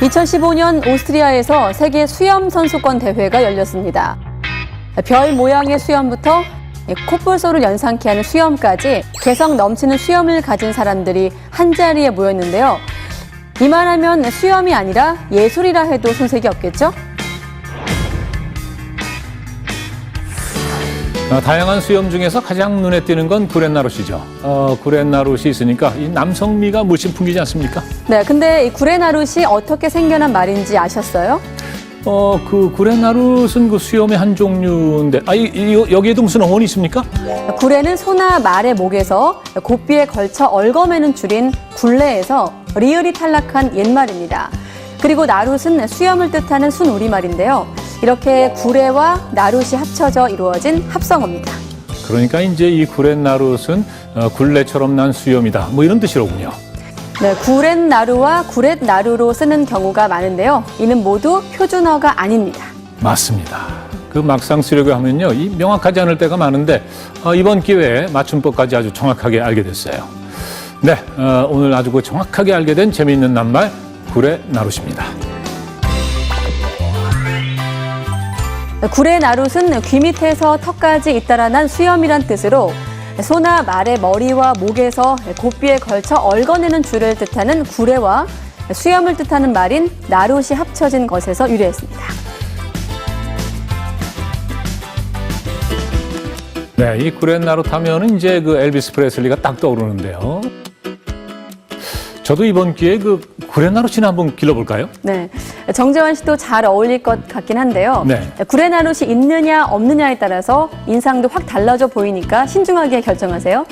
2015년 오스트리아에서 세계 수염 선수권 대회가 열렸습니다. 별 모양의 수염부터 콧불소를 연상케 하는 수염까지 개성 넘치는 수염을 가진 사람들이 한자리에 모였는데요. 이만하면 수염이 아니라 예술이라 해도 손색이 없겠죠? 다양한 수염 중에서 가장 눈에 띄는 건 구렛나룻이죠. 어, 구렛나룻이 있으니까 이 남성미가 물씬 풍기지 않습니까? 네, 근데 이 구레나룻이 어떻게 생겨난 말인지 아셨어요? 어, 그 구렛나룻은 그 수염의 한 종류인데, 아, 이, 이, 여기에도 무슨 어원이 있습니까? 구레는 소나 말의 목에서 고삐에 걸쳐 얽어매는 줄인 굴레에서 리을이 탈락한 옛말입니다. 그리고 나룻은 수염을 뜻하는 순우리말인데요. 이렇게 구레와 나룻이 합쳐져 이루어진 합성어입니다. 그러니까 이제 이 구렛 나룻은 어, 굴레처럼 난 수염이다. 뭐 이런 뜻이로군요. 네, 구렛 나루와 구렛 나루로 쓰는 경우가 많은데요. 이는 모두 표준어가 아닙니다. 맞습니다. 그 막상 쓰려고 하면요, 이 명확하지 않을 때가 많은데 어, 이번 기회에 맞춤법까지 아주 정확하게 알게 됐어요. 네, 어, 오늘 아주 그 정확하게 알게 된 재미있는 낱말 구렛나룻입니다. 구레 나룻은 귀 밑에서 턱까지 잇따라난 수염이란 뜻으로 소나 말의 머리와 목에서 고삐에 걸쳐 얽어내는 줄을 뜻하는 구레와 수염을 뜻하는 말인 나룻이 합쳐진 것에서 유래했습니다. 네, 이 구렛나룻 하면은 이제 그 엘비스 프레슬리가 딱 떠오르는데요. 저도 이번 기회에 그 구렛나룻이나 한번 길러볼까요? 네, 정재환 씨도 잘 어울릴 것 같긴 한데요. 네. 구레나룻이 있느냐 없느냐에 따라서 인상도 확 달라져 보이니까 신중하게 결정하세요.